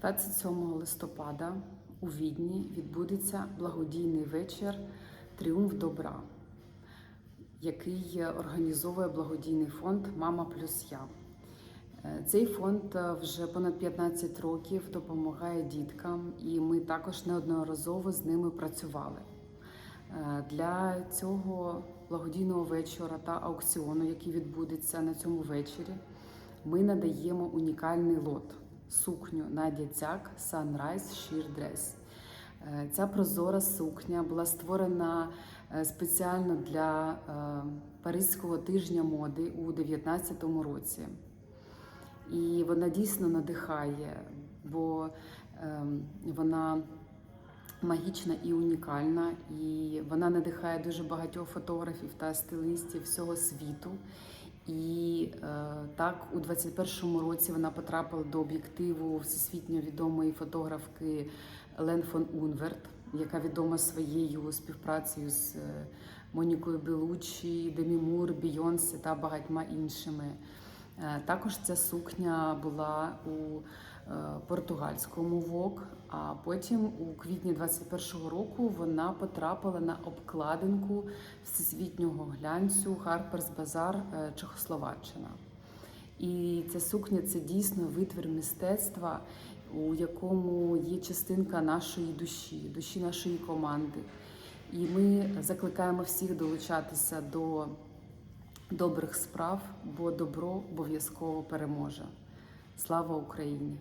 27 листопада у Відні відбудеться благодійний вечір Тріумф добра, який організовує благодійний фонд Мама плюс я. Е, Цей фонд е, вже понад 15 років допомагає діткам, і ми також неодноразово з ними працювали. Е, Для цього благодійного вечора та аукціону, який відбудеться на цьому вечорі, ми надаємо унікальний лот сукню Надя Цяк Sunrise Sheer Dress. Е, Ця прозора сукня була створена е, спеціально для е, Паризького тижня моди у 2019 році. І вона дійсно надихає, бо ем, вона магічна і унікальна, і вона надихає дуже багатьох фотографів та стилістів всього світу. І е, так, у 21-му році вона потрапила до об'єктиву всесвітньо відомої фотографки Лен фон Унверт, яка відома своєю співпрацею з е, Монікою Белучі, Демі Мур, Бійонсе та багатьма іншими. Е, Також ця сукня була у е, португальському ВОК, а потім у квітні 21-го року вона потрапила на обкладинку всесвітнього глянцю Harper's Bazaar е, Чехословаччина. І ця сукня це дійсно витвір мистецтва, у якому є частинка нашої душі, душі нашої команди. І ми закликаємо всіх долучатися до добрих справ, бо добро обов'язково переможе. Слава Україні!